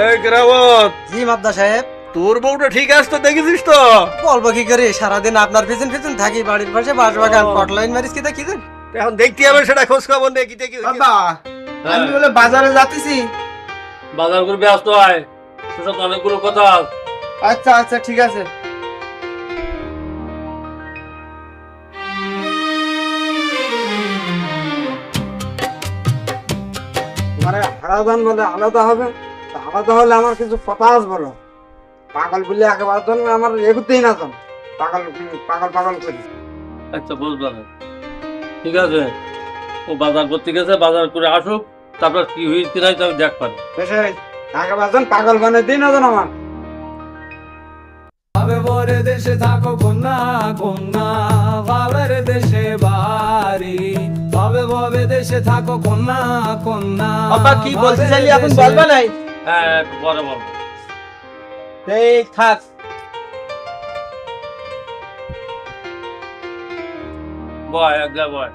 এই কেরামত জি মাদ্দা সাহেব। তোর বউটা ঠিক আছে তো দেখেছিস তো? বলব কি করে? সারাদিন আপনার পিছন পিছন থাকি বাড়ির পাশে বাস বাগান কটলাইন মারিস কি দেখি এখন দেখতে হবে সেটা খোঁজ খবর নেই কি দেখি বাবা আমি বলে বাজারে যাতেছি বাজার করে ব্যস্ত হয় তোর সাথে অনেকগুলো কথা আচ্ছা আচ্ছা ঠিক আছে। মানে আলাদা বলে আলাদা হবে? আলাদা হলে আমার কিছু কথা আসব না। পাগল বলে একেবারে তো আমার এগুতেই না তো পাগল পাগল পাগল করি। আচ্ছা বুঝলাম। ঠিক আছে। ও বাজার করতে গেছে বাজার করে আসুক তারপর কি হয়েছে নাই তো আমি দেখ পারি একেবারে যেন পাগল বানিয়ে দিই না যেন আমার। ভাবে বরে দেশে থাকো কন্যা কন্যা ভাবের দেশে বাড়ি। ভাবে ভবে দেশে থাকো কন্যা কন্যা কি বলতে চাইলি? এখন বলবা নাই? হ্যাঁ একটু পরে বলব এই থাক। বয় একলা বয়।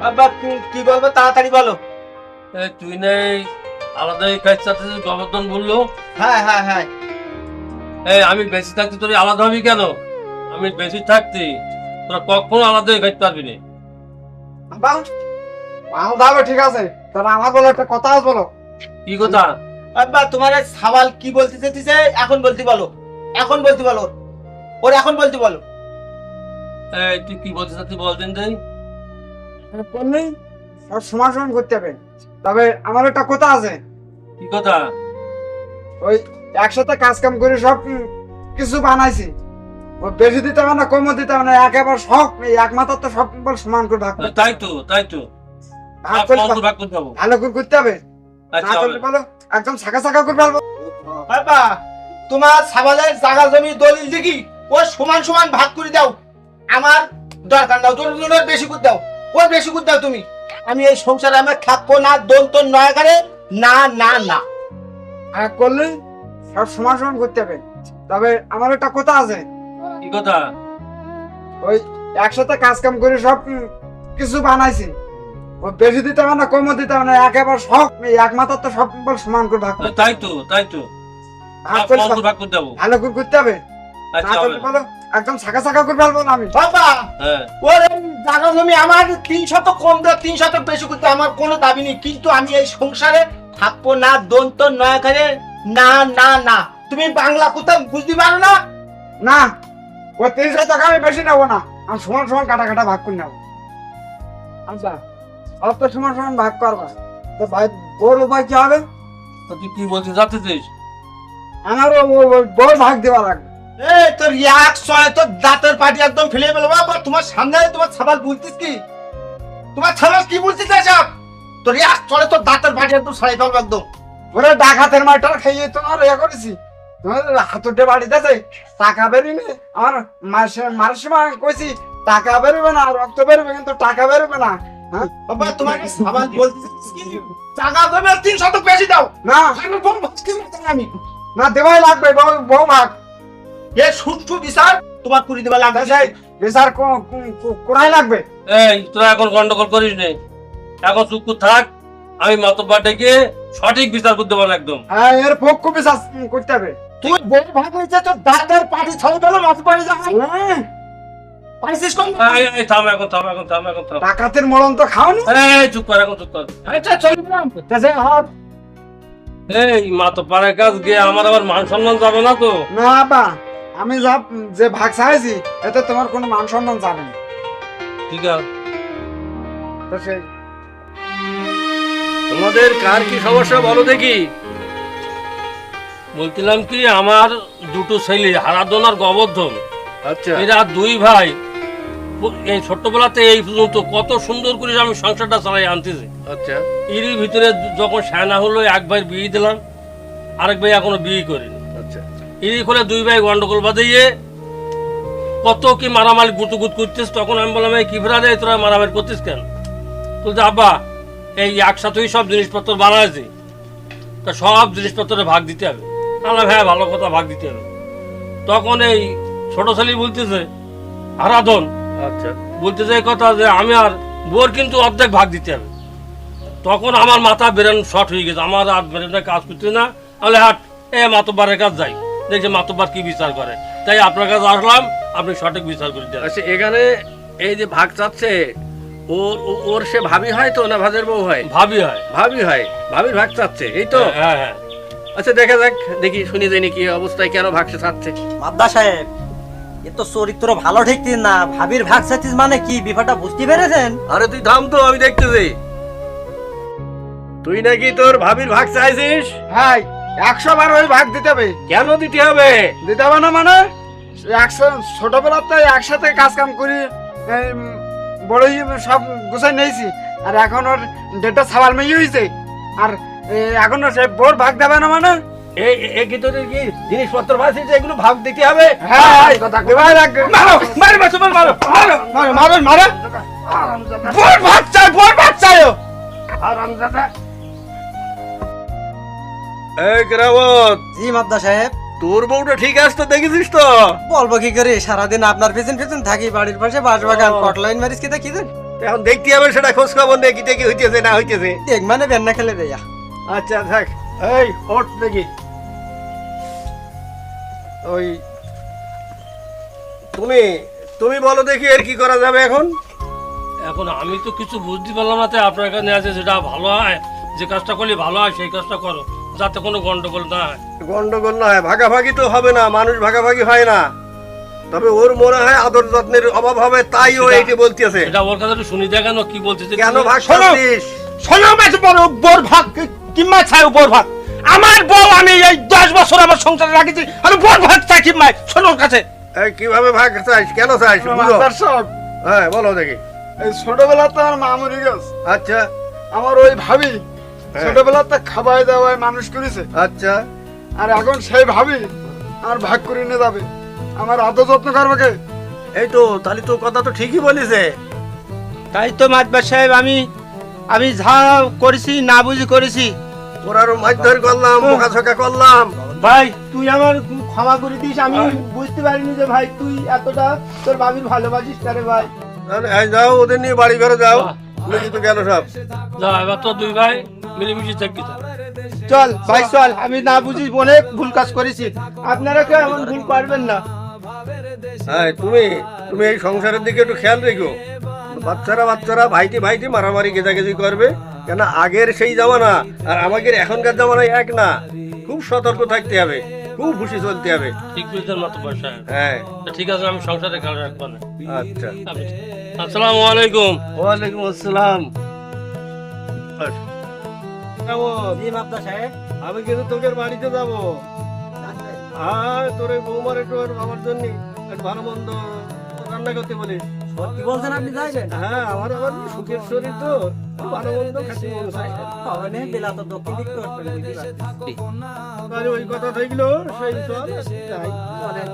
বাবা কি- কি বলব? তাড়াতাড়ি বলো। তুই নেই আলাদাই কাজ সাথে গোবর্ধন বলল? হ্যাঁ হ্যাঁ হ্যাঁ। এই আমি বেশি থাকতে তোর আলাদা হবি কেন? আমি বেশি থাকতে তোরা কখনো আলাদা হয়ে খাইতে পারবি না। বাবা ঠিক আছে। তাহলে আমার বলে একটা কথা বলো। কি কথা? বাবা তোমার সওয়াল কি বলতে চাইতেছে এখন বলতে বলো। এখন বলতে বলো। ওর। এখন বলতে বলো। এই তুই কি বলছিস তুই বলতেন তাই বললেই সব সমান সমান করতে হবে। তবে আমার একটা কথা আছে। কি কথা? ওই একসাথে কাজ কাম করে সব কিছু বানাইছি। ও বেশি দিতে হবে না কমও দিতে হবে না একেবারে সব এই এক মাথার তো সব সমান করে ভাগ তাই তো তাই তো। ভাগ করে ভাগ করতে যাব ভালো করে করতে হবে। আচ্ছা না একদম ছাকা ছাকা করে ফেলব। বাবা তোমার সাবালের জায়গা জমি দলিল দেখি ও সমান সমান ভাগ করে দাও। আমার দরকার দাও দলিল বেশি করে দাও ও বেশি করে দাও তুমি। আমি এই সংসারে আমার থাকব না দোল তোর নয় করে না না না। আর করলে সব সমান সমান করতে হবে। তবে আমার একটা কথা আছে। কি কথা? ওই একসাথে কাজ কাম করে সব কিছু বানাইছি। বেশি দিতে হবে না কমও দিতে হবে না একেবারে সব এক মাথার তো সব বল সমান করে ভাগ তাই তো তাই তো। ভাগ করে যাব ভালো করে করতে হবে। আচ্ছা একদম ছাকা ছাকা করে ফেলব না আমি। বাবা হ্যাঁ। ওর জায়গা জমি আমার তিন শত কম তিন শত বেশি করতে আমার কোনো দাবি নেই। কিন্তু আমি এই সংসারে থাকব না দন্ত নয় করে না না না। তুমি বাংলা কোথাও বুঝতে পারো না? না ও তিনশো টাকা আমি বেশি নেব না। আমি সমান সমান কাটা কাটা ভাগ করে নেব। আচ্ছা। অত তো সমান সমান ভাগ করবা। তো ভাই ওর উপায় কি হবে? তো তুই কি বলছিস যাচ্ছিস আমারও বড় ভাগ দেওয়া লাগবে। এই তোর এক ছয় তোর দাঁতের পাটি একদম ফেলে ফেলব বাবা তোমার সামনে তোমার ছাবাল বলতিস কি? তোমার ছাবাল কি বলতিস এসব? তোর এক ছয় তোর দাঁতের পাটি একদম সারাই ফেলব একদম। ওরে ডাকাতের মাঠটা খেয়ে তোমার ইয়ে করেছি। তোমার হাতুটে বাড়িতে আছে টাকা বেরোবে আমার মাসে সময় কইছি টাকা বেরোবে না রক্ত বেরোবে কিন্তু টাকা বেরোবে না। বাবা তোমাকে কি? টাকা দেবে তিন শত বেশি দাও। না। আমি। না দেওয়াই লাগবে বউ ভাগ। এ সুষ্ঠু বিচার? তোমার কুড়ি দেওয়া লাগবে বিচার কোরাই লাগবে। এই তোরা এখন গন্ডগোল করিস নে। এখন চুপ থাক আমি মাতব্বার ডেকে সঠিক বিচার করতে পারব একদম। হ্যাঁ এর পক্ষ বিচার করতে হবে। তুই বউ ভাগ হয়েছে তোর দাঁতের পাটি ছড়ে মাথা পড়ে যাবে পারিস কোন এই, এই, থাম এখন থাম এখন থাম এখন থাম। ডাকাতের মরণ তো খাওনি? এই চুপ কর এখন চুপ কর। আচ্ছা চলে গেলাম তাছে হাত। এই মাতব্বারের কাজ গিয়ে আমার আবার মান সম্মান যাবে না তো? না বা আমি যা যে ভাগ চাইছি এতে তোমার কোনো মান সম্মান যাবে না। ঠিক আছে। তো সেই। তোমাদের কার কি সমস্যা বলো দেখি। বলছিলাম কি আমার দুটো ছেলে হারাধন আর গোবর্ধন। আচ্ছা। এরা দুই ভাই। এই ছোট্টবেলাতে এই পর্যন্ত কত সুন্দর করে আমি সংসারটা চালাই আনতেছি। আচ্ছা। এরই ভিতরে যখন সায়না হলো এক ভাই বিয়ে দিলাম আরেক ভাই এখনও বিয়ে করিনি। আচ্ছা। এরই করে দুই ভাই গন্ডগোল বাঁধিয়ে কত কি মারামারি গুতুগুত করতিস তখন আমি বললাম এই কি ফেরা রে তোরা মারামারি করতিস কেন? বলতে আব্বা এই একসাথেই সব জিনিসপত্র বানাইছি। তা সব জিনিসপত্রে ভাগ দিতে হবে। বললাম হ্যাঁ ভালো কথা ভাগ দিতে হবে। তখন এই ছোট ছেলে বলতেছে আরাধন আচ্ছা। বলতেছে এই কথা যে আমি আর বোর কিন্তু অর্ধেক ভাগ দিতে হবে। তখন আমার মাথা ব্রেন শর্ট হয়ে গেছে। আমার আর ব্রেনটা কাজ করছে না। তাহলে হাট এ মাতব্বারের কাজ যাই। দেখছি মাতব্বার কি বিচার করে। তাই আপনার কাছে আসলাম আপনি সঠিক বিচার করে দেন। আচ্ছা এখানে এই যে ভাগ চাচ্ছে ওর ও- ওর সে ভাবি হয় তো না ভাজের বউ হয়? ভাবি হয়। ভাবি হয়। ভাবির ভাগ চাচ্ছে এই তো? হ্যাঁ হ্যাঁ আচ্ছা দেখা যাক দেখি শুনি জানি কি অবস্থায় কেন ভাগ সে চাচ্ছে। মাদ্দা সাহেব এ তো চরিত্র ভালো ঠিকতিস না ভাবির ভাগ চাচ্ছিস মানে কি? বিফাটা বুঝতে পেরেছেন? আরে তুই থাম তো আমি দেখতেছি। তুই নাকি তোর ভাবির ভাগ চাইছিস? হ্যাঁ একশো বার ওই ভাগ দিতে হবে। কেন দিতে হবে? দিতে হবে না মানে? একশো ছোটবেলাতে একসাথে কাজ কাম করি এই, বড়ই সব গুছাই নিয়েছি। আর এখন ওর ডেটটা সাবাল মেয়ে হয়েছে আর এ, এখন ওর সে বোর ভাগ দেবে না মানে? হ্যাঁ, হ্যাঁ, তোর বউটা ঠিক আছে তো দেখেছিস তো? বলব কি করে সারাদিন আপনার পেছন পেছন থাকি বাড়ির পাশে বাস বাগান কটলাইন মারিস কি দেখি এখন দেখতে হবে সেটা খোঁজ খবর নেই কি দেখি হইতেছে না হইতেছে। দেখ মানে বেন্না খেলে দেয়া। আচ্ছা দেখ এই ওট দেখি। ওই তুমি তুমি বলো দেখি এর কি করা যাবে এখন? এখন আমি তো কিছু বুঝতে পারলাম না তাই আপনার কাছে আছে যেটা ভালো হয় যে কাজটা করলে ভালো হয় সেই কাজটা করো যাতে কোনো গন্ডগোল না হয়। গন্ডগোল না হয় ভাগাভাগি তো হবে না মানুষ ভাগাভাগি হয় না। তবে ওর মনে হয় আদর যত্নের অভাব হবে তাই ও এইটি বলতেছে। এটা ওর কথা একটু শুনি দেখানো কি বলতেছে। কেন ভাগ শোনো। শোনো মাছ বড় বোর ভাত কিম্মা চাই বোর ভাত আমার বউ আমি এই দশ বছর আমার সংসারে রাখেছি। আমি বোর ভাত চাই কিম্মা শোনো ওর কাছে। এই কীভাবে ভাগ চাইস? কেন চাইস? বুঝো। হ্যাঁ বলো দেখি। এই ছোটবেলাতে আমার মা মরে গেছে। আচ্ছা। আমার ওই ভাবি হ্যাঁ। ছোটবেলাতে খাবাই দাওয়ায় মানুষ করেছে। আচ্ছা। আর এখন সেই ভাবি আমার ভাগ করে নিয়ে যাবে। আমার আদর যত্ন করবে কে? এই তো তাহলে তো কথা তো ঠিকই বলিছে। তাই তো মাতবার সাহেব আমি আমি যা করেছি না বুঝি করেছি ওর আরও মারধর করলাম বোকা ছোকা করলাম। ভাই তুই আমার ক্ষমা করে দিস আমি বুঝতে পারিনি যে ভাই তুই এতটা তোর বাবির ভালোবাসিস তারে ভাই? তাহলে এই যাও ওদের নিয়ে বাড়ি ঘরে যাও। মিলি তো গেল সব? যা এবার তো দুই ভাই মিলেমিশে থাকি চল ভাই চল আমি না বুঝি অনেক ভুল কাজ করেছি। আপনারা কেউ এমন ভুল পারবেন না। হ্যাঁ তুমি তুমি এই সংসারের দিকে একটু খেয়াল রেখো। বাচ্চারা বাচ্চারা ভাইটি ভাইটি মারামারি গেজাগেজি করবে। কেন আগের সেই জামানা আর আমাদের এখনকার জামানায় এক না। খুব সতর্ক থাকতে হবে খুব খুশি চলতে হবে। ঠিক বুঝতেন মতো পয়সা হ্যাঁ। ঠিক আছে আমি সংসারে খেয়াল রাখব না আচ্ছা। আসসালামু আলাইকুম। ওয়ালাইকুম আসসালাম। আমি কিন্তু তোকে বাড়িতে যাব। আর তোর বৌমার একটু আমার জন্য একটু ভালো মন্দ রান্না করতে বলিস। বলছেন আপনি? যাইবেন? হ্যাঁ আমার আবার সুখের শরীর তো। ভালো মন্দ খাচ্ছি মন বেলা তো দক্ষিণ দিক করতে ওই কথা থাকল সেই বলেন।